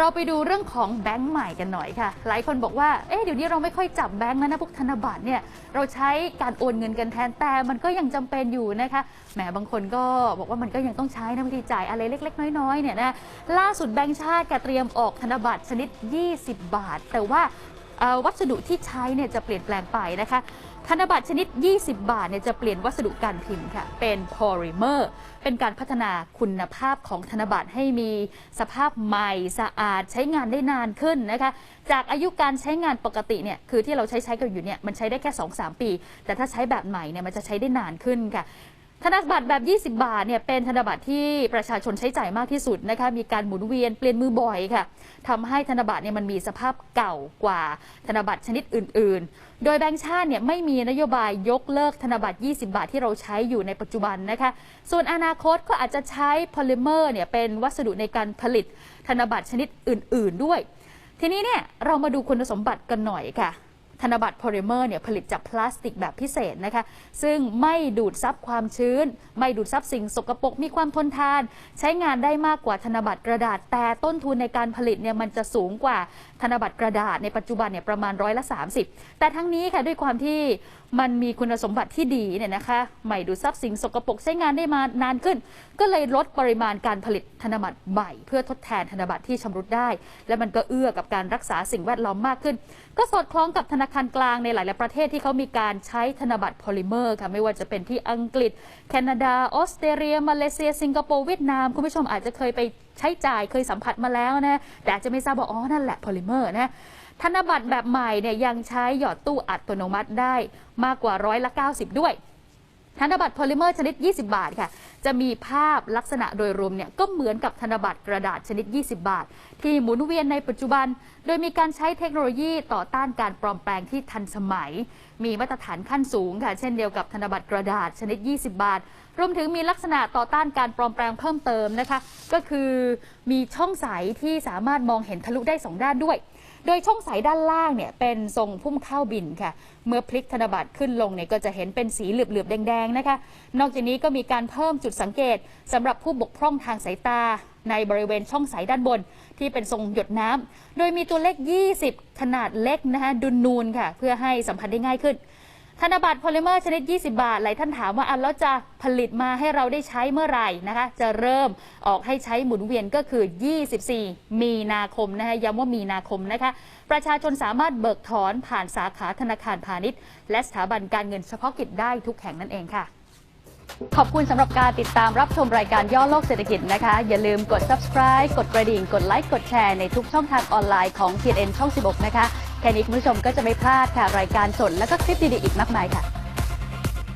เราไปดูเรื่องของแบงค์ใหม่กันหน่อยค่ะ หลายคนบอกว่า เอ๊ะเดี๋ยวนี้เราไม่ค่อยจับแบงค์แล้วนะพวกธนบัตรเนี่ย เราใช้การโอนเงินกันแทน แต่มันก็ยังจำเป็นอยู่นะคะ แหม บางคนก็บอกว่ามันก็ยังต้องใช้นะบางทีจ่ายอะไรเล็ก ๆ น้อยๆ เนี่ยนะ ล่าสุดแบงค์ชาติกเตรียมออกธนบัตรชนิด 20 บาท แต่ว่า วัสดุที่ใช้เนี่ยจะเปลี่ยนแปลงไปนะคะธนบัตรชนิด 20 บาทเนี่ยจะเปลี่ยนวัสดุการพิมพ์ค่ะ เป็นโพลิเมอร์ เป็นการพัฒนาคุณภาพของธนบัตรให้มีสภาพใหม่สะอาดใช้งานได้นานขึ้นนะคะ จากอายุการใช้งานปกติเนี่ย คือที่เราใช้ใช้กันอยู่เนี่ย มันใช้ได้แค่ 2-3 ปี แต่ถ้าใช้แบบใหม่เนี่ย มันจะใช้ได้นานขึ้นค่ะ ธนบัตรแบบ 20 บาทเนี่ยเป็นธนบัตรที่ประชาชนใช้จ่ายมากที่สุดนะคะมีการหมุนเวียนเปลี่ยนมือบ่อยค่ะทำให้ธนบัตรเนี่ยมันมีสภาพเก่ากว่าธนบัตรชนิดอื่น ๆ โดยแบงก์ชาติเนี่ยไม่มีนโยบายยกเลิกธนบัตร 20 บาทที่เราใช้อยู่ในปัจจุบันนะคะส่วนอนาคตก็อาจจะใช้โพลิเมอร์เนี่ยเป็นวัสดุในการผลิตธนบัตรชนิดอื่น ๆ ด้วย ทีนี้เนี่ยเรามาดูคุณสมบัติกันหน่อยค่ะ ธนบัตรโพลิเมอร์เนี่ยผลิตจากพลาสติกแบบพิเศษนะคะ ซึ่งไม่ดูดซับความชื้น ไม่ดูดซับสิ่งสกปรกมีความทนทาน ใช้งานได้มากกว่าธนบัตรกระดาษ แต่ต้นทุนในการผลิตเนี่ยมันจะสูงกว่าธนบัตรกระดาษ ในปัจจุบันเนี่ยประมาณร้อยละ 30 แต่ทั้งนี้ค่ะด้วยความที่มันมีคุณสมบัติที่ดีเนี่ยนะคะไม่ดูดซับสิ่งสกปรกใช้งานได้มานานขึ้น ก็เลยลดปริมาณการผลิตธนบัตรใหม่เพื่อทดแทนธนบัตรที่ชำรุดได้ และมันก็เอื้อกับการรักษาสิ่งแวดล้อมมากขึ้น ก็สอดคล้องกับธนาคารกลางในหลาย ๆ ประเทศที่เขามีการใช้ธนบัตรโพลิเมอร์ค่ะไม่ว่าจะเป็นที่อังกฤษ แคนาดา ออสเตรเลีย มาเลเซีย สิงคโปร์ เวียดนาม คุณผู้ชมอาจจะเคยไปใช้จ่ายเคยสัมผัสมาแล้วนะ แต่อาจจะไม่ทราบว่าอ๋อ นั่นแหละโพลิเมอร์นะธนบัตรแบบใหม่เนี่ยยังใช้หยอดตู้อัตโนมัติได้มากกว่าร้อยละ 90 ด้วย ธนบัตรโพลิเมอร์ชนิด 20 บาทค่ะ จะมีภาพลักษณะโดยรวมเนี่ยก็เหมือนกับธนบัตรกระดาษชนิด 20 บาท ที่หมุนเวียนในปัจจุบัน โดยมีการใช้เทคโนโลยีต่อต้านการปลอมแปลงที่ทันสมัย มีมาตรฐานขั้นสูงค่ะ เช่นเดียวกับธนบัตรกระดาษชนิด 20 บาท รวมถึงมีลักษณะต่อต้านการปลอมแปลงเพิ่มเติมนะคะ ก็คือมีช่องใสที่สามารถมองเห็นทะลุได้สองด้านด้วย โดยช่องสายด้านล่างเนี่ยเป็นทรงพุ่มข้าวบินค่ะ เมื่อพลิกธนบัตรขึ้นลงเนี่ยก็จะเห็นเป็นสีเหลือบๆ แดง ๆ นะคะ นอกจากนี้ก็มีการเพิ่มจุดสังเกตสำหรับผู้บกพร่องทางสายตา ในบริเวณช่องสายด้านบน ที่เป็นทรงหยดน้ำโดยมีตัวเลข 20 ขนาดเล็กนะคะดุนนูนค่ะ เพื่อให้สัมผัสได้ง่ายขึ้น ธนบัตรโพลิเมอร์ชนิด 20 บาท หลายท่านถามว่าอะแล้วจะผลิตมาให้เราได้ใช้เมื่อไหร่นะคะ จะเริ่มออกให้ใช้หมุนเวียนก็คือ 24 มีนาคมนะคะย้ำว่ามีนาคมนะคะ ประชาชนสามารถเบิกถอนผ่านสาขาธนาคารพาณิชย์ และสถาบันการเงินเฉพาะกิจได้ทุกแห่งนั่นเองค่ะ ขอบคุณสำหรับการติดตามรับชมรายการย่อโลกเศรษฐกิจนะคะ อย่าลืมกด subscribe กดกระดิ่ง กดไลค์ กดแชร์ในทุกช่องทางออนไลน์ของ TN ช่อง 16 นะคะ แค่นี้คุณผู้ชมก็จะไม่พลาดค่ะรายการสดและก็คลิปดีๆอีกมากมายค่ะ